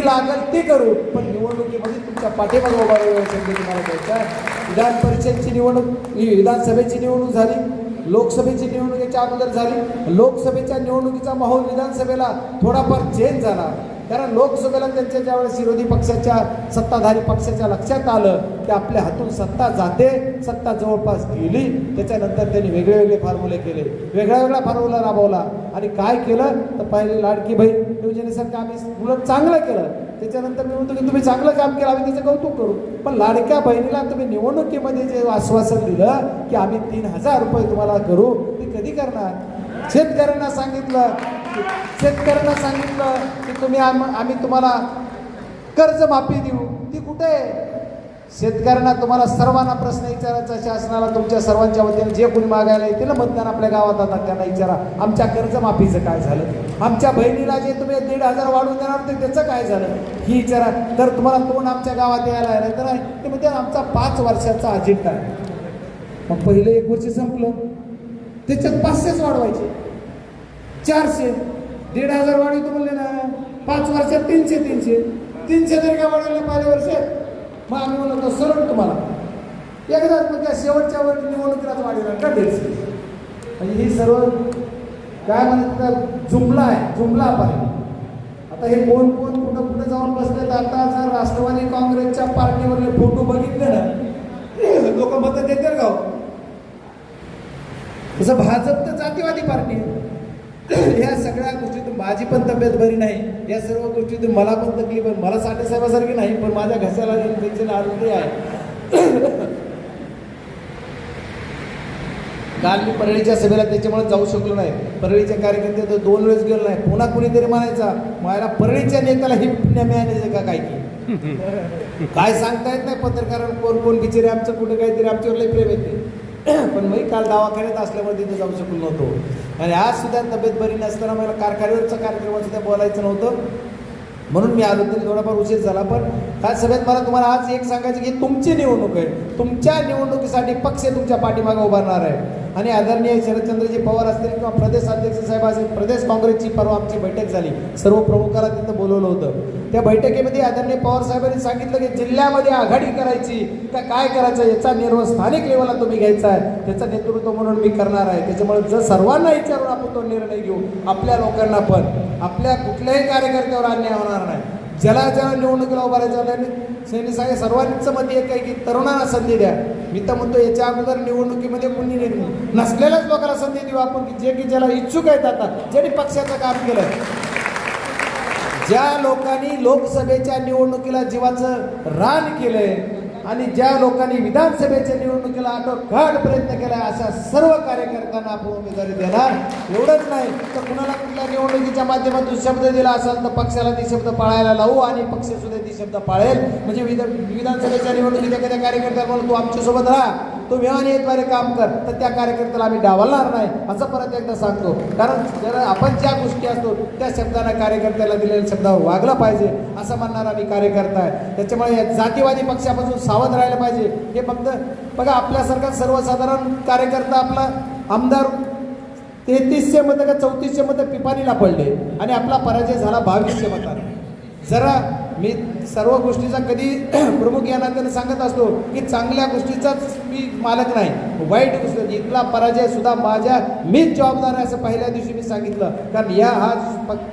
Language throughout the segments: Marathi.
जी लागल ती करू. पण निवडणुकीमध्ये तुमच्या पाठीमागे उभा संधी तुम्हाला द्यायचा विधान परिषदची निवडणूक ही विधानसभेची निवडणूक झाली लोकसभेची निवडणुकीच्या अगोदर झाली. लोकसभेच्या निवडणुकीचा माहोल विधानसभेला थोडाफार चेंज झाला. कारण लोकसभेला त्यांच्या ज्यावेळेस विरोधी पक्षाच्या सत्ताधारी पक्षाच्या लक्षात आलं की आपल्या हातून सत्ता जाते सत्ता जवळपास गेली त्याच्यानंतर त्यांनी वेगळे वेगळे फॉर्म्युले केले. वेगळा वेगळा फॉर्म्युला राबवला. आणि काय केलं? तर पहिले लाडकी बहीण योजनेसारखं आम्ही उलट चांगलं केलं. त्याच्यानंतर मी म्हणतो की तुम्ही चांगलं काम केलं आम्ही त्याचं कौतुक करू. पण लाडक्या बहिणीला तुम्ही निवडणुकीमध्ये जे आश्वासन दिलं की आम्ही तीन हजार रुपये तुम्हाला करू ते कधी करणार? शेतकऱ्यांना सांगितलं शेतकऱ्यांना सांगितलं की तुम्ही आम आम्ही तुम्हाला कर्जमाफी देऊ. ती कुठे आहे? शेतकऱ्यांना तुम्हाला सर्वांना प्रश्न विचारायचा शासनाला तुमच्या सर्वांच्या वतीने जे कोणी मागायला येतील ना मतदान आपल्या गावात आता त्यांना विचारा. आमच्या कर्जमाफीचं काय झालं? आमच्या बहिणीला जे तुम्ही दीड हजार वाढवून देणार ते त्याचं काय झालं? ही विचारा. तर तुम्हाला तोंड आमच्या गावात यायला आहे तर नाही ते म्हणजे आमचा पाच वर्षाचा अजेंडा आहे. मग पहिलं एक वर्ष संपलं. त्याच्यात पाचशेच वाढवायचे. चारशे. दीड हजार वाढवतो म्हणले ना. पाच वर्षात तीनशे तीनशे. तीनशे जर का वाढवले पहिल्या वर्षात मग आम्ही म्हणतो सरळ तुम्हाला. एकदाच मग त्या शेवटच्या वर निवडणुकीलाच वाढवला का दीडशे. म्हणजे ही सर्व काय म्हणतात जुमला आहे जुमला पाहिजे आता हे कोण कोण कुठं कुठं जाऊन बसले तर आता जर राष्ट्रवादी काँग्रेसच्या पार्टीवरले फोटो बघितले ना लोक मत देतील का हो? तसं भाजप तर जातीवादी पार्टी आहे. या सगळ्या गोष्टीतून माझी पण तब्येत बरी नाही. या सर्व गोष्टीतून मला पण तकलीफ आहे. मला साठे साहेबासारखी नाही पण माझ्या घशाला इन्फेक्शन आरोग्य आहे. काल मी परळीच्या सभेला त्याच्यामुळे जाऊ शकलो नाही. परळीचे कार्यकर्ते तर दोन वेळेस गेलो नाही. पुन्हा कुणीतरी म्हणायचा मला परळीच्या नेत्याला ही पुण्य मिळाले का काय? की काय सांगता येत नाही पत्रकारांना कोण कोण बिचारे आमचं कुठे काहीतरी आमच्यावर लई प्रेम येते पण मी काल दवाखान्यात असल्यामुळे तिथे जाऊ शकलो नव्हतो. आणि आज सुद्धा तब्येत बरी नसताना मला कारखान्यावरचा कार्यक्रम सुद्धा बोलायचं नव्हतं. म्हणून मी आलो तरी थोडाफार उशीर झाला पण काय सगळ्यात मला तुम्हाला आज एक सांगायचं की तुमची निवडणूक आहे. तुमच्या निवडणुकीसाठी पक्ष तुमच्या पाठीमागे उभारणार आहे. आणि आदरणीय शरदचंद्रजी पवार असतील किंवा प्रदेश अध्यक्ष साहेब असेल प्रदेश काँग्रेसची परवा आमची बैठक झाली. सर्व प्रमुखाला तिथं बोलवलं होतं. त्या बैठकीमध्ये आदरणीय पवार साहेबांनी सांगितलं की जिल्ह्यामध्ये आघाडी करायची का काय करायचं याचा निर्णय स्थानिक लेवलला तुम्ही घ्यायचा आहे त्याचं नेतृत्व म्हणून मी करणार आहे. त्याच्यामुळे जर सर्वांना विचारून आपण तो निर्णय घेऊ आपल्या लोकांना पण आपल्या कुठल्याही कार्यकर्त्यावर अन्याय होणार नाही. ज्याला ज्याला निवडणुकीला उभारायचं त्यांनी सैनिक सांगे सर्वांचं मत एक आहे की तरुणांना संधी द्या. मी तर म्हणतो याच्या अगोदर निवडणुकीमध्ये कुणी नाही- नसलेल्याच लोकांना संधी देऊ आपण की जे की ज्याला इच्छुक आहेत आता ज्यांनी पक्षाचं काम केलं ज्या लोकांनी लोकसभेच्या निवडणुकीला जीवाचं रान केलंय आणि ज्या लोकांनी विधानसभेच्या निवडणुकीला आटोकाट प्रयत्न केलाय अशा सर्व कार्यकर्त्यांना आपण उमेदवारी देणार. एवढंच नाही तर कुणाला कुठल्या निवडणुकीच्या माध्यमातून शब्द दिला असाल तर पक्षाला ती शब्द पाळायला लावू आणि पक्ष सुद्धा ती शब्द पाळेल. म्हणजे विधानसभेच्या निवडणुकीत एखाद्या कार्यकर्त्याला म्हणून तू आमच्यासोबत राहा. तू व्यवहारीद्वारे काम कर तर त्या कार्यकर्त्याला आम्ही डावलणार नाही असं परत एकदा सांगतो. कारण जर आपण ज्या गोष्टी असतो त्या शब्दांना कार्यकर्त्याला दिलेल्या शब्दावर वागलं पाहिजे असं म्हणणारा मी कार्यकर्ता आहे. त्याच्यामुळे या जातीवादी पक्षापासून सावध राहिलं पाहिजे. हे फक्त बघा आपल्यासारखा सर्वसाधारण कार्यकर्ता आपला आमदार तेहतीसशे मतं का चौतीसशे मतं पिपाणीला पडले आणि आपला पराजय झाला बावीसशे मतात जरा मी सर्व गोष्टीचा कधी प्रमुख या नात्याने सांगत असतो की चांगल्या गोष्टीचाच मी मालक नाही. वाईट गोष्ट इथला पराजय सुद्धा माझ्या मीच जबाबदार आहे असं पहिल्या दिवशी मी सांगितलं. कारण या हा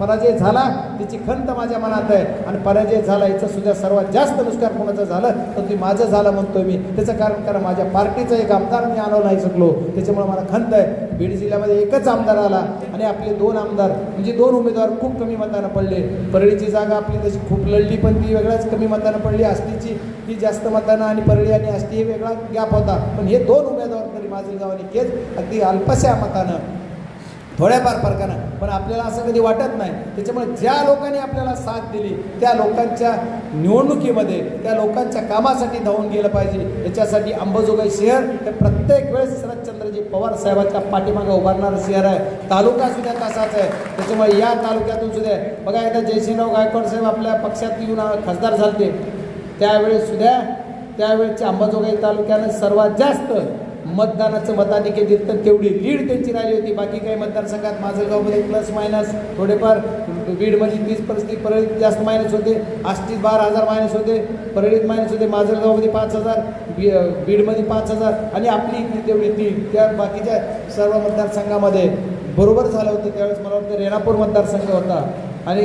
पराजय झाला तिची खंत माझ्या मनात आहे. आणि पराजय झाला याचं सुद्धा सर्वात जास्त नुसकार कोणाचं झालं तर ते माझं झालं म्हणतो मी. त्याचं कारण कारण माझ्या पार्टीचा एक आमदार मी आणू नाही शकलो. त्याच्यामुळे मला खंत आहे. बीड जिल्ह्यामध्ये एकच आमदार आला आणि आपले दोन आमदार म्हणजे दोन उमेदवार खूप कमी मतानं पडले. परळीची जागा आपली तशी खूप लढली पण ती वेगळ्याच कमी मतानं पडली आष्टीची ही जास्त मतानं आणि परळी आणि आष्टी हे वेगळा गॅप होता. पण हे दोन उमेदवार तरी माझे गावाने केच अगदी अल्पशा मतानं. थोड्याफार फरकानं पण आपल्याला असं कधी वाटत नाही. त्याच्यामुळे ज्या लोकांनी आपल्याला साथ दिली त्या लोकांच्या निवडणुकीमध्ये त्या लोकांच्या कामासाठी धावून गेलं पाहिजे. याच्यासाठी अंबाजोगाई शहर हे प्रत्येक वेळेस शरदचंद्रजी पवार साहेबांच्या पाठीमागे उभारणारं शहर आहे. तालुका सुद्धा तसाच आहे. त्याच्यामुळे या तालुक्यातून सुद्धा बघा एकदा जयसिंहराव गायकवाड साहेब आपल्या पक्षात येऊन खासदार झालते. त्यावेळेस सुद्धा त्यावेळेच्या अंबाजोगाई तालुक्यानं सर्वात जास्त मतदानाचं मताधिके दिलं तर तेवढी लीड त्यांची राहिली होती. बाकी काही मतदारसंघात माजलगावमध्ये प्लस मायनस थोडेफार बीडमध्ये तीस परिस्थिती परळीत जास्त मायनस होते. आष्टीत बारा हजार मायनस होते. परळीत मायनस होते. माजलगावमध्ये पाच हजार बी बीडमध्ये पाच हजार आणि आपली इथली तेवढी तीन. त्या बाकीच्या सर्व मतदारसंघामध्ये बरोबर झालं होतं. त्यावेळेस मला वाटतं रेणापूर मतदारसंघ होता. आणि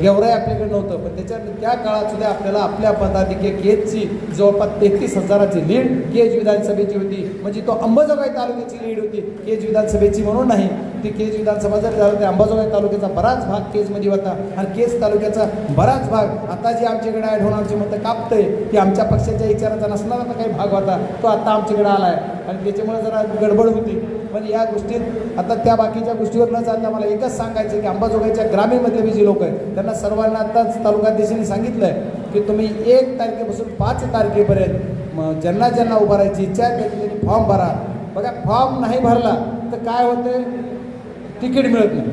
गेवराई आपल्याकडे नव्हतं पण त्याच्या त्या काळात सुद्धा आपल्याला आपल्या पदाधिके केजची जवळपास तेहतीस हजाराची लीड केज विधानसभेची होती. म्हणजे तो अंबाजोगाई तालुक्याची लीड होती. केज विधानसभेची म्हणून नाही ती केज विधानसभा जर झालं तर अंबाजोगाई तालुक्याचा बराच भाग केजमध्ये होता. आणि केज तालुक्याचा बराच भाग आता जे आमच्याकडे ॲड होऊन आमची मतं कापतंय की आमच्या पक्षाच्या विचाराचा नसणारा काही भाग होता तो आता आमच्याकडे आला आहे आणि त्याच्यामुळे जरा गडबड होती. पण या गोष्टीत आता त्या बाकीच्या गोष्टीवर न जाता मला एकच सांगायचं की अंबाजोगाईच्या ग्रामीणमधले बी जे लोक आहेत त्यांना सर्वांना आताच तालुकाध्यक्षांनी सांगितलं आहे की तुम्ही एक तारखेपासून पाच तारखेपर्यंत मग ज्यांना ज्यांना उभारायची इच्छा आहे त्यांनी त्यांनी फॉर्म भरा. बघा फॉर्म नाही भरला तर काय होतं तिकीट मिळत नाही.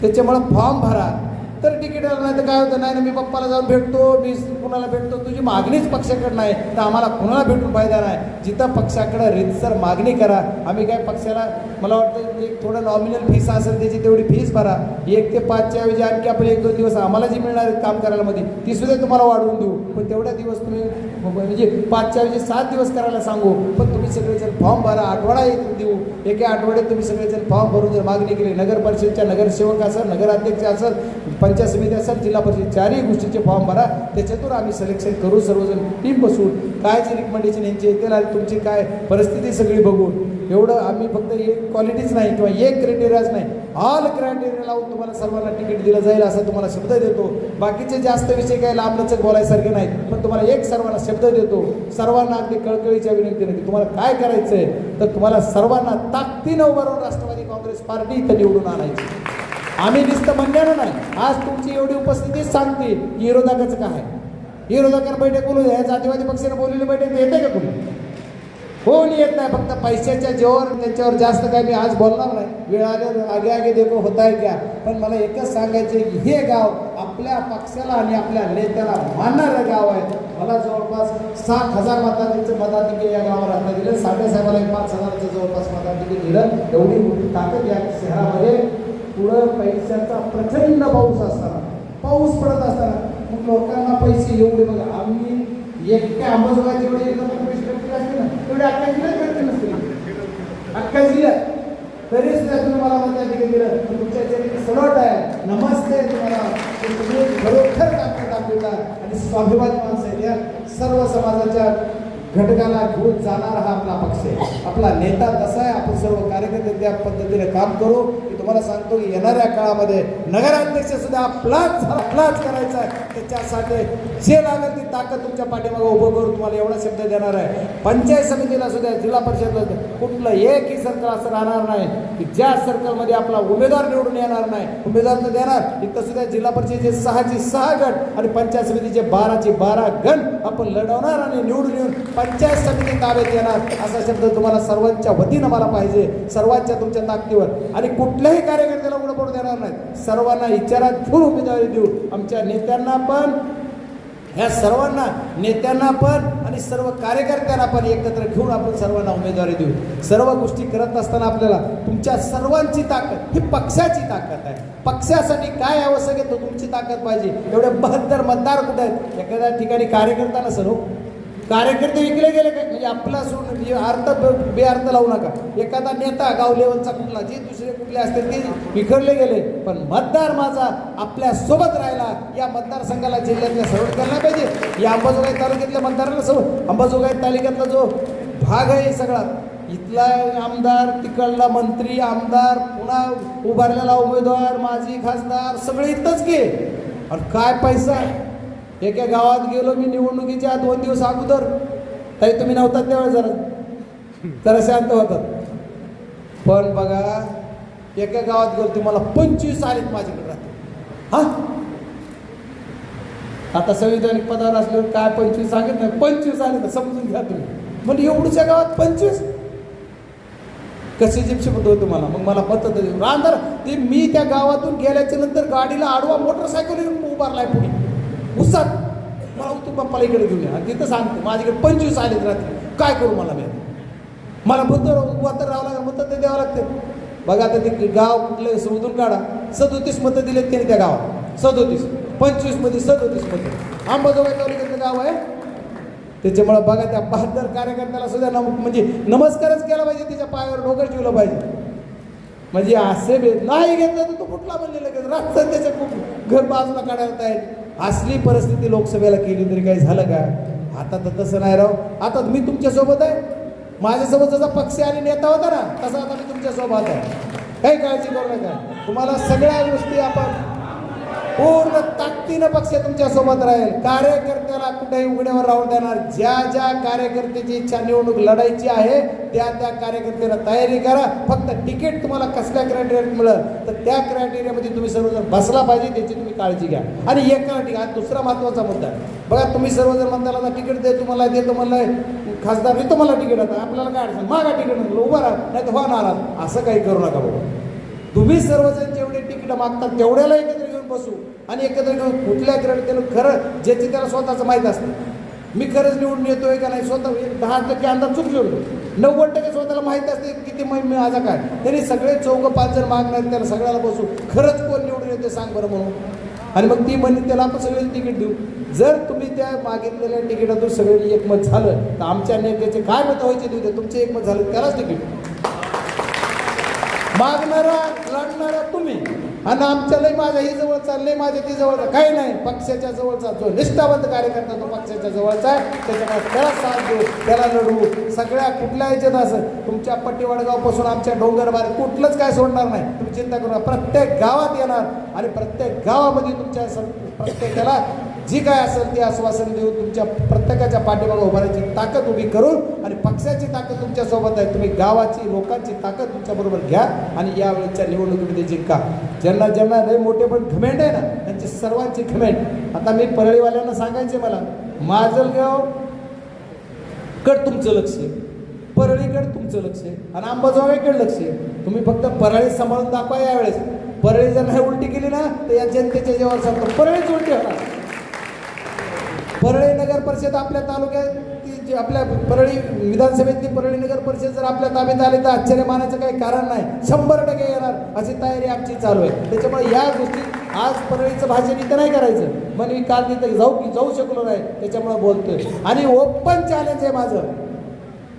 त्याच्यामुळं फॉर्म भरा. तर तिकीट नाही तर काय होतं? नाही ना मी पप्पाला जाऊन भेटतो मी कुणाला भेटतो? तुझी मागणीच पक्षाकडे नाही. तर आम्हाला कुणाला भेटून फायदा नाही? जिथं पक्षाकडं रितसर मागणी करा. आम्ही काय पक्षाला मला वाटतं म्हणजे एक थोडं नॉमिनल फीस असेल त्याची तेवढी फीस भरा. एक ते पाचच्या ऐवजी आणखी आपण एक दोन दिवस आम्हाला जी मिळणार आहेत काम करायला मध्ये ती सुद्धा तुम्हाला वाढवून देऊ. पण तेवढ्या दिवस तुम्ही म्हणजे पाचच्या ऐवजी सात दिवस करायला सांगू. पण तुम्ही सगळेजण फॉर्म भरा आठवडा एक देऊ. एका आठवड्यात तुम्ही सगळेजण फॉर्म भरून जर मागणी केली नगर परिषदच्या नगरसेवक असेल नगराध्यक्ष असेल पंचायत समिती असेल जिल्हा परिषद चारही गोष्टीचे फॉर्म भरा. त्याच्यातून आम्ही सिलेक्शन करू सर्वजण टीम बसून काय जे रिकमेंडेशन यांची येतील आणि तुमची काय परिस्थिती सगळी बघून. एवढं आम्ही फक्त एक क्वालिटीच नाही किंवा एक क्रायटेरियाच नाही. ऑल क्रायटेरिया लावून तुम्हाला सर्वांना तिकीट दिलं जाईल असा तुम्हाला शब्द देतो. बाकीचे जास्त विषय काय लांबलचक बोलायसारखे नाहीत पण तुम्हाला एक सर्वांना शब्द देतो. सर्वांना अगदी कळकळीच्या विनंतीने की तुम्हाला काय करायचं आहे तर तुम्हाला सर्वांना ताकदीनं उभारून राष्ट्रवादी काँग्रेस पार्टी इथं निवडून आणायची. आम्ही नुसतं म्हणणार नाही. आज तुमची एवढी उपस्थिती सांगते की विरोधकाचं काय? विरोधकांना बैठक बोलू द्यायचं जातीवादी पक्षाने बोललेली बैठक येते का कोणी? कोण येत नाही? फक्त पैशाच्या जोर त्याच्यावर जास्त काय मी आज बोलणार नाही. वेळ आले आगे आगे देखो होत आहे क्या? पण मला एकच सांगायचे की हे गाव आपल्या पक्षाला आणि आपल्या नेत्याला मानणारं गाव आहे. मला जवळपास सात हजार मतांचं मताधिके या गावावर आता दिलं. साडेसाहेबाला एक पाच हजाराचं जवळपास मताधिके दिलं. एवढी मोठी ताकद या शहरामध्ये पुढं पैशाचा प्रचंड पाऊस असताना पाऊस पडत असताना मग लोकांना पैसे एवढे बघा आम्ही एकट्या अंबाजोगाची जेवढे एकदम पैसे करतील असते ना तेवढे अख्खा जिल्ह्यात करते नसते. अख्खा जिल्ह्यात तरी सुद्धा तुम्ही मला मताधिके दिलं तुमच्या चरित्र सलोट आहे. नमस्ते तुम्हाला. तुम्ही खरोखर ताकद दाखवता आणि स्वाभिमान माणसं आहेत या सर्व समाजाच्या घटकाला घेऊन जाणारा हा आपला पक्ष आहे. आपला नेता तसा आहे आपण सर्व कार्यकर्ते त्या पद्धतीने काम करू. तुम्हाला सांगतो की येणाऱ्या काळामध्ये नगराध्यक्ष सुद्धा आपलाच आपलाच करायचा आहे. त्याच्यासाठी जे लागेल ती ताकद तुमच्या पाठीमागे उभं करून तुम्हाला एवढा शब्द देणार आहे. पंचायत समितीला सुद्धा जिल्हा परिषदला कुठलं एकही सर्कल असं राहणार नाही की ज्या सर्कलमध्ये आपला उमेदवार निवडून येणार नाही. उमेदवार तर देणार इथं सुद्धा जिल्हा परिषदेचे सहाचे सहा गट आणि पंचायत समितीचे बाराचे बारा गण आपण लढवणार आणि निवडून येऊन पंचायत समिती ताब्यात येणार. असा शब्द तुम्हाला सर्वांच्या वतीनं मला पाहिजे सर्वांच्या तुमच्या ताकदीवर. आणि कुठल्याही कार्यकर्त्याला उघडं पडू देणार नाही सर्वांना विचारात फुल उमेदवारी देऊ. आमच्या नेत्यांना पण ह्या सर्वांना नेत्यांना पण आणि सर्व कार्यकर्त्यांना पण एकत्र घेऊन आपण सर्वांना उमेदवारी देऊ. सर्व गोष्टी करत असताना आपल्याला तुमच्या सर्वांची ताकद ही पक्षाची ताकद आहे. पक्षासाठी काय आवश्यक आहे तो तुमची ताकद पाहिजे. एवढे बहात्तर मतदार कुठे आहेत? एखाद्या ठिकाणी कार्यकर्ता नसेल हो कार्यकर्ते विकले गेले काय म्हणजे आपला सोडून म्हणजे अर्थ ब- बेअर्थ लावू नका. एखादा नेता गाव लेवलचा कुठला जे दुसरे कुठले असतील ते विखरले गेले. पण मतदार माझा आपल्यासोबत राहिला. या मतदारसंघाला जिल्ह्यातल्या सर्व करायला पाहिजे. या अंबाजोगाई तालुक्यातल्या मतदाराला सर्व अंबाजोगाई तालुक्यातला जो भाग आहे सगळा इथला आमदार तिकडला मंत्री आमदार पुन्हा उभारलेला उमेदवार माजी खासदार सगळे इथंच घे आणि काय पैसा? एका गावात गेलो मी निवडणुकीच्या दोन दिवस अगोदर. तरी तुम्ही नव्हतात त्यावेळेस जरा. जरा शांत होतात. पण बघा एका गावात गेलो तुम्हाला पंचवीस आलेत माझ्याकडे राहते हा? आता संविधानिक पदावर असल्यावर काय पंचवीस सांगत नाही. पंचवीस आले तर समजून घ्या तुम्ही. म्हणजे एवढूच्या गावात पंचवीस? कसे जिप्सी होतो हो तुम्हाला? मग मला मत राहणार ते मी त्या गावातून गेल्याच्यानंतर गाडीला आडवा मोटरसायकल येऊन उभारलाय पुढे. उसात मला तू पप्पाला इकडे घेऊन या. तिथं सांगतो. माझ्याकडे पंचवीस आलेत रात्री. काय करू मला मी मला मतं उभा तर राहावं लागेल मतं ते द्यावं लागते बघा आता ते गाव कुठलं समजून काढा. सदोतीस मतं दिलेत त्यांनी त्या गावात. सदोतीस. पंचवीसमध्ये सदोतीस मतं. आंबाजोगाई तालुक्यातलं गाव आहे. त्याच्यामुळं बघा त्या बहादर कार्यकर्त्याला सुद्धा नम म्हणजे नमस्कारच केला पाहिजे तिच्या पायावर डोकं ठेवलं पाहिजे. म्हणजे असे भेट नाही घेतलं तर तो कुठला म्हणले लगेच रात्र त्याच्या खूप घर बाजूला काढायला तयार असली परिस्थिती लोकसभेला केली तरी काही झालं का? आता तर तसं नाही राव. आता मी तुमच्यासोबत आहे. माझ्यासोबत जसा पक्ष आणि नेता होता ना तसा आता मी तुमच्यासोबत आहे. काही काळजी करू नका. तुम्हाला सगळ्या गोष्टी आपण पूर्ण ताकदीनं पक्ष तुमच्यासोबत राहील. कार्यकर्त्याला कुठेही उघड्यावर राहू देणार. ज्या ज्या कार्यकर्त्याची इच्छा निवडणूक लढायची आहे त्या त्या कार्यकर्त्याला तयारी करा. फक्त तिकीट तुम्हाला कसल्या क्रायटेरियात मिळेल तर त्या क्रायटेरियामध्ये तुम्ही सर्वजण बसला पाहिजे त्याची तुम्ही काळजी घ्या. आणि एका ठिकाणी हा दुसरा महत्त्वाचा मुद्दा आहे. बघा तुम्ही सर्वजण म्हणताला आता तिकीट दे तुम्हाला दे तुम्हाला खासदार देतो तुम्हाला तिकीट आता आपल्याला काय अडचण? मागा तिकीट उभा राहा नाही तर होणार असं काही करू नका बाबा. तुम्ही सर्वजण जेवढे तिकीट मागतात तेवढ्याला एकत्र बसू आणि एकत्र घेऊन कुठल्या केलं खरं ज्याचे त्याला स्वतःचं माहीत असतं. मी खरंच निवडून येतोय का नाही स्वतः दहा टक्के अंदाज चूक शकतो नव्वद टक्के स्वतःला माहीत असते किती मै मी माझा काय. तरी सगळे चौघं पाच जण मागणार त्याला सगळ्याला बसू. खरंच कोण निवडून येते सांग बरं म्हणून. आणि मग ती म्हणली त्याला आपण सगळे तिकीट देऊ. जर तुम्ही त्या मागितलेल्या तिकिटातून सगळे एकमत झालं तर आमच्या नेत्याचे काय मत व्हायचे तिथे तुमचे एकमत झालं त्यालाच तिकीट. मागणारा लढणारा तुम्ही. आणि आमच्या लय माझ्या ही जवळचा लय माझ्या ती जवळचा. काही नाही पक्षाच्या जवळचा जो निष्ठावंत कार्यकर्ता तो पक्षाच्या जवळचा आहे. त्याच्यामुळे त्याला साथ देऊ त्याला लढवू. सगळ्या कुठल्या याच्यात असं तुमच्या पट्टीवडगावपासून आमच्या डोंगरबार कुठलंच काय सोडणार नाही. तुम्ही चिंता करू प्रत्येक गावात येणार आणि प्रत्येक गावामध्ये तुमच्या प्रत्येकाला जी काय असेल ते आश्वासन देऊ तुमच्या प्रत्येकाच्या पाठीमागे उभारायची ताकद उभी करून आणि पक्षाची ताकद तुमच्यासोबत आहे. तुम्ही गावाची लोकांची ताकद तुमच्याबरोबर घ्या आणि यावेळेच्या निवडणुकीमध्ये जिंका ज्यांना ज्यांना लय मोठे पण घमेंट आहे ना त्यांची सर्वांची घमेंट आता मी परळीवाल्यांना सांगायचे मला माजलगाव कड तुमचं लक्ष आहे. परळीकडे तुमचं लक्ष आहे. आणि अंबाजोगाईकडे लक्ष आहे. तुम्ही फक्त परळी सांभाळून दाखवा यावेळेस. परळी जर नाही उलटी केली ना तर या जनतेच्या जेव्हा सांगतो परळीच उलटी होणार. परळी नगर परिषद आपल्या तालुक्यात ती जी आपल्या परळी विधानसभेतली परळी नगर परिषद जर आपल्या ताब्यात आली तर आश्चर्य मानायचं काही कारण नाही. शंभर टक्के येणार अशी तयारी आमची चालू आहे. त्याच्यामुळे या गोष्टी आज परळीचं भाषण इथं नाही करायचं. मग मी काल तिथं जाऊ जाऊ शकलो नाही त्याच्यामुळे बोलतोय. आणि ओपन चॅलेंज आहे माझं.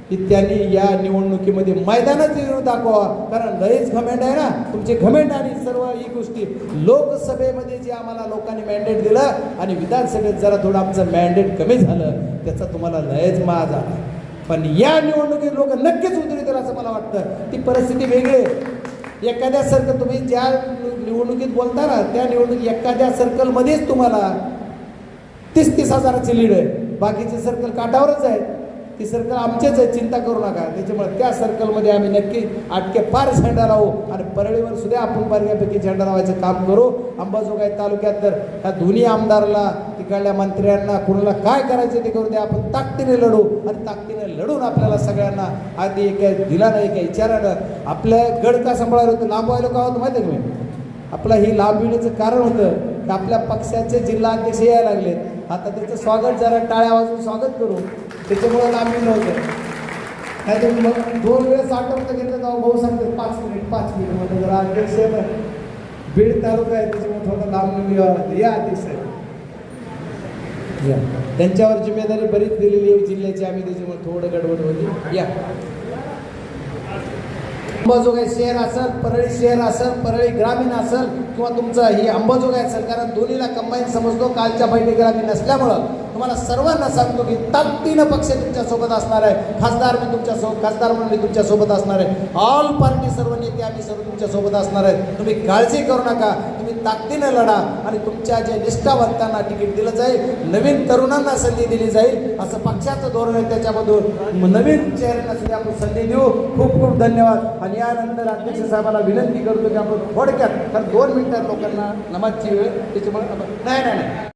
की त्यांनी या निवडणुकीमध्ये मैदानात येऊन दाखवा कारण लयच घमेंड आहे ना. तुमचे घमेंड आणि सर्व ही गोष्टी. लोकसभेमध्ये जे आम्हाला लोकांनी मॅन्डेट दिलं आणि विधानसभेत जरा थोडं आमचं मॅन्डेट कमी झालं त्याचा तुम्हाला लयच माज आला पण या निवडणुकीत लोक नक्कीच उतरतील असं मला वाटतं. ती परिस्थिती वेगळी आहे. एखाद्या सर्कल तुम्ही ज्या निवडणुकीत बोलता ना त्या निवडणुकीत एखाद्या सर्कलमध्येच तुम्हाला तीस तीस हजाराची लीड आहे. बाकीचे सर्कल काठावरच आहे ती सर्कल आमचेच आहे चिंता करू नका. त्याच्यामुळे त्या सर्कलमध्ये आम्ही नक्की आटके पार झेंडा लावू आणि परळीवर सुद्धा आपण बऱ्यापैकी झेंडा लावायचं काम करू. अंबाजोगाई तालुक्यात तर ह्या दोन्ही आमदारला तिकडल्या मंत्र्यांना कुणाला काय करायचं ते करू दे आपण ताकदीने लढू आणि ताकदीने लढून आपल्याला सगळ्यांना आधी एका दिला नाही एका विचारानं आपल्या गड का सांभाळायला होतं लांबवायला का होतं माहिती आहे का मी? आपलं ही लांबविण्याचं कारण होतं की आपल्या पक्षाचे जिल्हा अध्यक्ष यायला लागलेत. आता त्याचं स्वागत जरा टाळ्या वाजून स्वागत करू. त्याच्यामुळे आम्ही नव्हतं. नाही तर मग दोन वेळेस आठवतं घेतलं जाऊ भाऊ सांगतात पाच मिनिट पाच मिनिट. म्हणजे जरा अध्यक्ष आहे ना, बीड तालुका आहे त्याच्यामुळे थोडं लांब येऊन लागतं. या अध्यक्ष या. त्यांच्यावर जिम्मेदारी बरीच दिलेली आहे जिल्ह्याची आम्ही त्याच्यामुळे थोडं गडबड होती. या. अंबाजोगाई शहर असेल परळी शहर असेल परळी ग्रामीण असेल किंवा तुमचं ही अंबाजोगाई असेल कारण दोन्हीला कंबाईन समजतो कालच्या बैठकीला मी नसल्यामुळं. तुम्हाला सर्वांना सांगतो की ताकदीनं पक्ष तुमच्यासोबत असणार आहे. खासदार मी तुमच्या खासदार म्हणून मी तुमच्यासोबत असणार आहे. ऑल पार्टी सर्व नेते आम्ही सर्व तुमच्यासोबत असणार आहेत. तुम्ही काळजी करू नका. तुम्ही ताकदीनं लढा आणि तुमच्या जे निष्ठावंतांना तिकीट दिलं जाईल नवीन तरुणांना संधी दिली जाईल असं पक्षाचं धोरण आहे त्याच्यामधून. नवीन चेहऱ्यांना सुद्धा आपण संधी देऊ. खूप खूप धन्यवाद. आणि यानंतर अध्यक्ष साहेबांना विनंती करतो की आपण थोडक्यात कारण दोन मिनिटात लोकांना नमाजची वेळ त्याच्यामुळे नाही नाही.